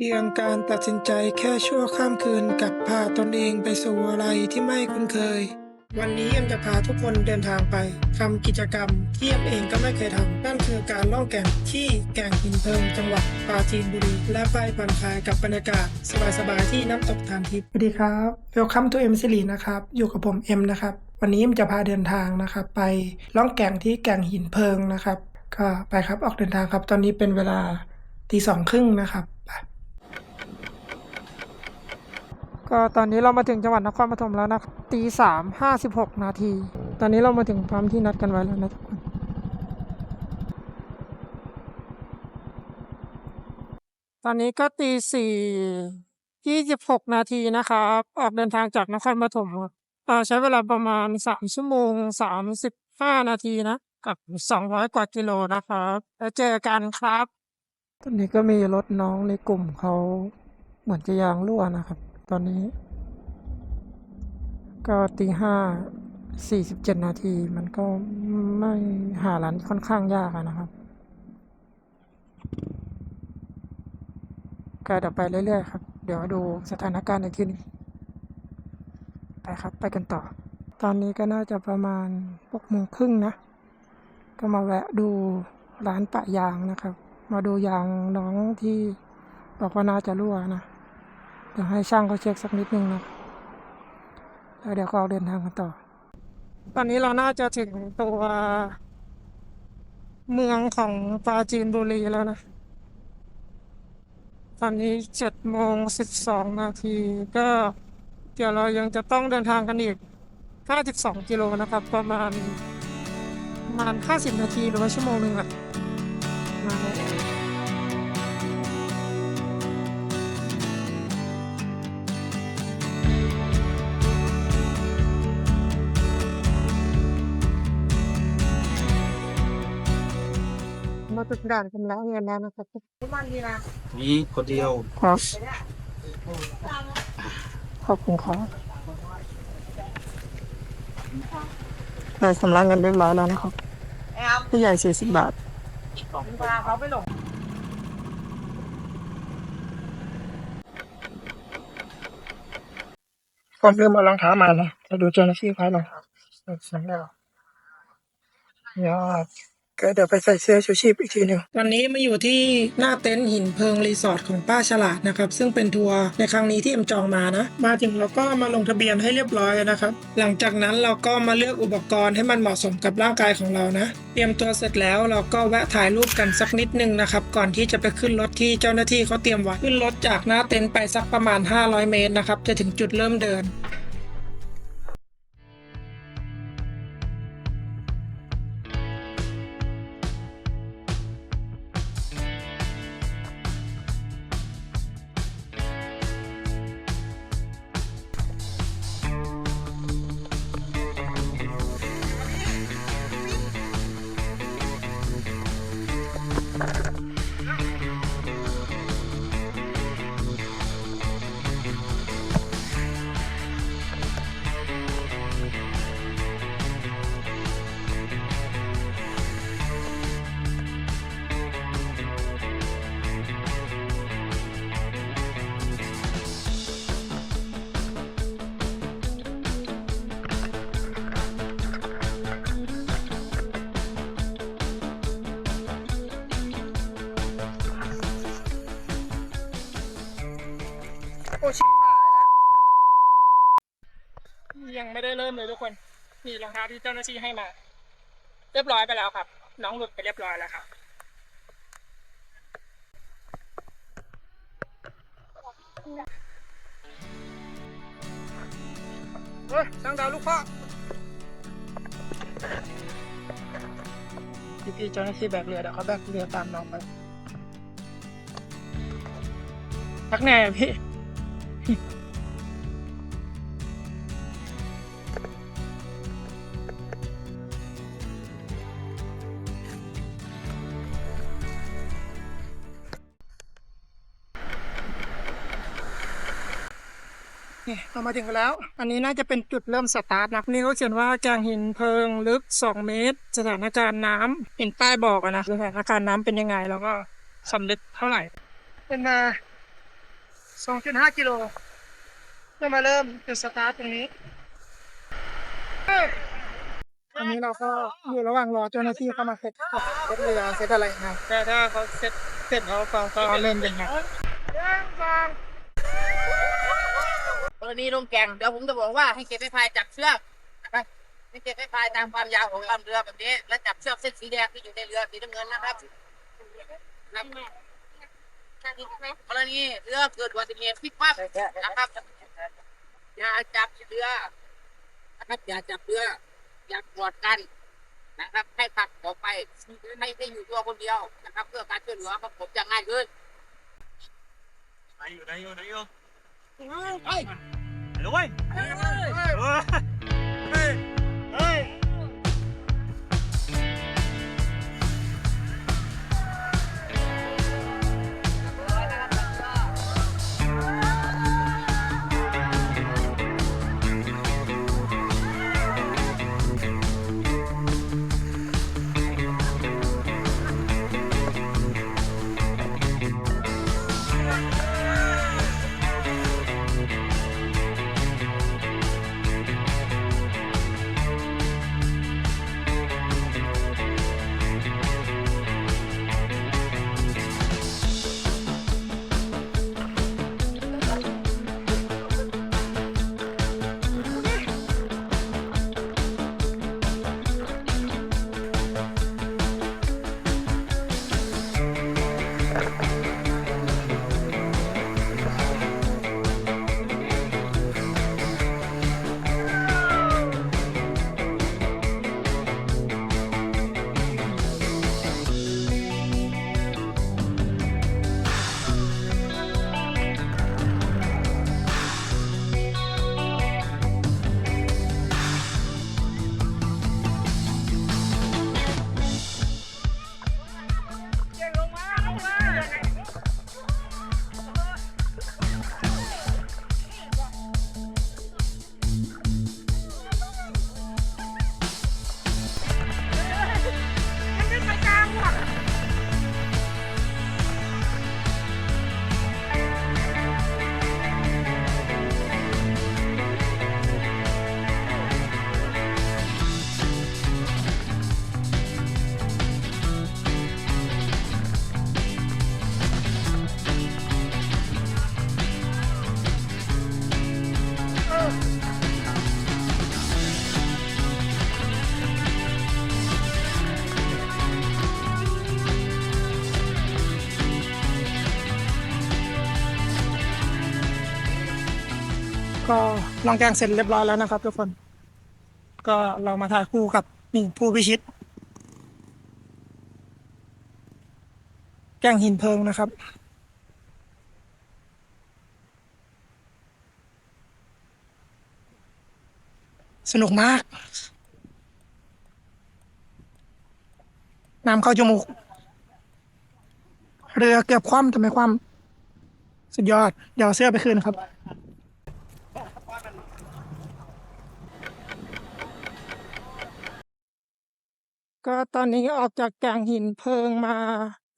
เพียงการตัดสินใจแค่ชั่วข้ามคืนกับพาตนเองไปสู่อะไรที่ไม่คุ้นเคย วันนี้เอ็มจะพาทุกคนเดินทางไปทำกิจกรรมที่เอ็มเองก็ไม่เคยทำนั่นคือการล่องแก่งที่แก่งหินเพลิงจังหวัดปราจีนบุรี และไปผ่อนคลายกับบรรยากาศสบายๆที่น้ำตกทานทิพย์สวัสดีครับ Welcome to M ซิลีนะครับ อยู่กับผมเอ็มนะครับ วันนี้เอ็มจะพาเดินทางนะครับ ไปล่องแก่งที่แก่งหินเพลิงนะครับ ก็ไปครับออกเดินทางครับ ตอนนี้เป็นเวลาตีสองครึ่งนะครับไป ก็ตอนนี้เรามาถึงจังหวัดนครปฐมแล้วนะตีสามห้าสิบหกนาที ตอนนี้เรามาถึงพร้อมที่นัดกันไว้แล้วนะทุกคนตอนนี้ก็ตีสี่ยี่สิบหกนาทีนะครับ ออกเดินทางจากนครปฐมใช้เวลาประมาณสามชั่วโมงสามสิบห้านาทีนะ กับสองร้อยกว่ากิโลนะครับแล้วเจอกันครับ ตอนนี้ก็มีรถน้องในกลุ่มเขาเหมือนจะยางรั่วนะครับ ตอนนี้ ก็ตีห้าสี่สิบเจ็ดนาทีมันก็ไม่หาร้านค่อนข้างยากนะครับ ก็เดี๋ยวไปเรื่อยๆครับ เดี๋ยวดูสถานการณ์อีกทีหนึงไปครับ ไปกันต่อ ตอนนี้ก็น่าจะประมาณหกโมงครึ่งนะ ก็มาแวะดูร้านปะยางนะครับ มาดูยางน้องที่บอกว่าน่าจะรั่วนะ ดี๋ยวให้ช่างเขาเช็คสักนิดนึงนะแล้วเดี๋ยวก็ออกเดินทางกันต่อ ตอนนี้เราน่าจะถึงตัวเมืองของปราจีนบุรีแล้วนะ ตอนนี้เจ็ดโมงสิบสองนาทีก็เดี๋ยวเรายังจะต้องเดินทางกันอีกห้าสิบสองกิโลนะครับ ประมาณประมาณห้าสิบนาทีหรือว่าชั่วโมงหนึ่งอะ มาถึงด่านชำระเงินแล้วนะครับมีคนเดียวครับขอบคุณครับได้ชำระเงินเรียบร้อยแล้วนะครับผู้ใหญ่สี่สิบบาทผมลืมเอารองเท้ามาแล้วจะดูเจ้าหน้าที่พายรองเท้าสำแล้วยอด ก็เดี๋ยวไปใส่เสื้อชูชีพอีกทีหนึ่งตอนนี้มาอยู่ที่หน้าเต็นท์หินเพิงรีสอร์ทของป้าฉลาดนะครับ ซึ่งเป็นทัวร์ในครั้งนี้ที่เอ็มจองมานะ มาถึงเราก็มาลงทะเบียนให้เรียบร้อยนะครับ หลังจากนั้นเราก็มาเลือกอุปกรณ์ให้มันเหมาะสมกับร่างกายของเรานะ เตรียมตัวเสร็จแล้วเราก็แวะถ่ายรูปกันสักนิดนึงนะครับ ก่อนที่จะไปขึ้นรถที่เจ้าหน้าที่เขาเตรียมไว้ขึ้นรถจากหน้าเต็นท์ไปสักประมาณ 500 เมตรนะครับจะถึงจุดเริ่มเดิน เลยทุกคนนี่รองเท้าที่เจ้าหน้าที่ให้มา เรียบร้อยไปแล้วครับ น้องหลุดไปเรียบร้อยแล้วครับเฮ้ยช่างดาวลูกพ่อพี่พี่ๆเจ้าหน้าที่แบกเรือเดี๋ยวเขาแบกเรือตามน้องไปพักแน่พี่ นี่เรามาถึงกันแล้ว อันนี้น่าจะเป็นจุดเริ่มสตาร์ทนะนี่เขาเขียนว่าแกงหินเพลิงลึก 2 เมตร สถานการณ์น้ำเห็นป้ายบอกอะนะสถานการณ์น้ำเป็นยังไง แล้วก็สำเร็จเท่าไหร่ เป็นมาสองจุดห้ากิโลจะมาเริ่มจุดสตาร์ทตรงนี้ตอนนี้เราก็อยู่ระหว่างรอเจ้าหน้าที่เข้ามาเสร็จเสร็จเรือเสร็จอะไรนะแต่ถ้าเขาเสร็จเสร็จเขาก็ก็เริ่มเป็นไงก รณีลงแก่งเดี๋ยวผมจะบอกว่าให้เก็บไปพายจับเชือกนะครับให้เก็บไปพายตามความยาวของลำเรือแบบนี้ และจับเชือกเส้นสีแดงที่อยู่ในเรือสีน้ำเงินนะครับครับกรณีเรือเกิดอุบัติเหตุพลิกคว่ำนะครับอย่าจับเรือนะครับอย่าจับเรืออย่ากอดกันนะครับ ให้ผลักออกไปให้ได้อยู่ตัวคนเดียวนะครับ เพื่อการช่วยเหลือของผมจะง่ายขึ้นไหนอยู่ไหนอยู่ไหนอยู่เฮ้ ยเดี๋ยวเว้ยเฮ้ยเฮ้ย ก็ลองแกงเสร็จเรียบร้อยแล้วนะครับ ทุกคน ก็เรามาถ่ายคู่กับนี่ผู้พิชิต แกงหินเพลิงนะครับสนุกมาก น้ำเข้าจมูก เรือเกือบคว่ำแต่ไม่คว่ำสุดยอด เดี๋ยวเอาเสื้อไปคืนครับ ก็ตอนนี้ออกจากแก่งหินเพลิงมา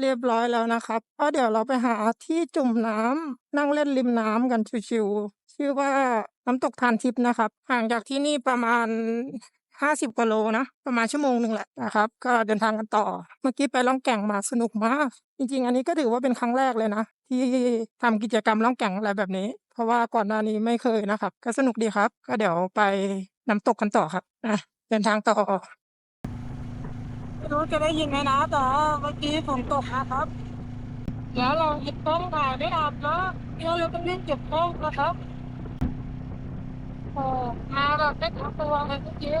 เรียบร้อยแล้วนะครับก็เดี๋ยวเราไปหาที่จุ่มน้ำนั่งเล่นริมน้ำกันชิวๆชื่อว่าน้ำตกทานทิพย์นะครับ ห่างจากที่นี่ประมาณห้าสิบกิโลนะ ประมาณชั่วโมงหนึ่งแหละนะครับ ก็เดินทางกันต่อ เมื่อกี้ไปล่องแก่งมาสนุกมาก จริง ๆ อันนี้ก็ถือว่าเป็นครั้งแรกเลยนะ ที่ทำกิจกรรมล่องแก่งอะไรแบบนี้ เพราะว่าก่อนหน้านี้ไม่เคยนะครับ ก็สนุกดีครับ ก็เดี๋ยวไปน้ำตกกันต่อครับนะเดินทางต่อ รู้จะได้ยินไหมนะแต่ว่าเมื่อกี้ฝนตกนะครับ แล้วเราหยิบกล้องถ่ายไม่อับนะเดี๋ยวเราต้องรีบเก็บกล้องนะครับโอ้มาแบบไม่ทันตัวเลยเมื่อกี้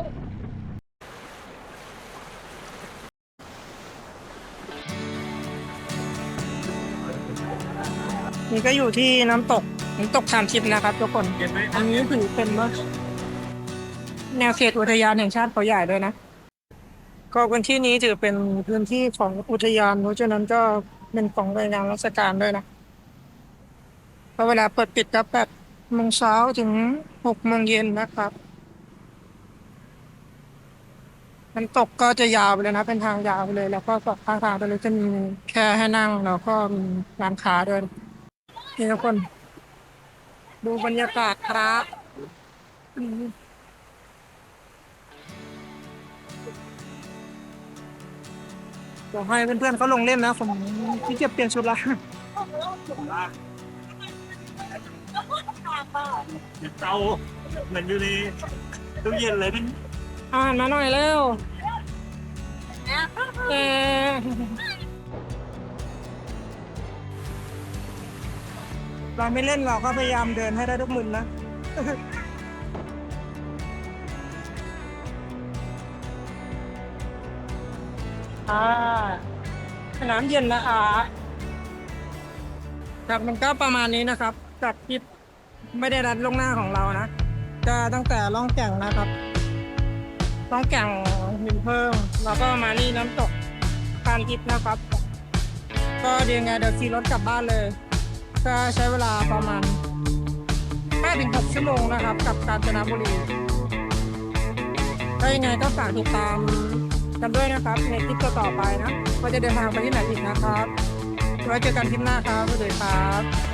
นี่ก็อยู่ที่น้ำตกน้ำตกทานทิพย์นะครับทุกคน อันนี้ถือเป็นว่าแนวเขตอุทยานแห่งชาติเขาใหญ่ด้วยนะ ก็พื้นที่นี้ถือเป็นพื้นที่ของอุทยานเพราะฉะนั้นก็เป็นของหน่วยงานราชการด้วยนะเพราะเวลาเปิดปิดก็แปดโมงเช้าถึงหกโมงเย็นนะครับน้ำตกก็จะยาวไปเลยนะ เป็นทางยาวไปเลย แล้วก็สองข้างทางตรงนี้จะมีแค่ให้นั่งแล้วก็มีร้านค้าด้วยนี่ทุกคน ดูบรรยากาศครับ เดี๋ยวให้เพื่อนๆเขาลงเล่นนะผมที่เก็บเปลี่ยนชุดละเตาเหมือนอยู่ในตู้เย็นเลยนี่อ่านมาหน่อยเร็วเอ่อเราไม่เล่นเราก็พยายามเดินให้ได้ทุกมุมนะ อ่าสนามเย็นนะคะครับมันก็ประมาณนี้นะครับจากคลิปไม่ได้รัดลงหน้าของเรานะก็ตั้งแต่ล่องแก่งนะครับต้องแก่งหินเพิ่ม แล้วก็มานี่น้ำตกทานทิพย์นะครับ ก็เดี๋ยวไงเดี๋ยวขี่รถกลับบ้านเลย ก็ใช้เวลาประมาณ5-6ชั่วโมงนะครับ กับกาญจนบุรีถ้ยังไงก็ฝากติดตาม กันด้วยนะครับ ในคลิปต่อๆไปนะว่าจะเดินทางไปที่ไหนอีกนะครับไว้เจอกันคลิปหน้าครับสวัสดีครับ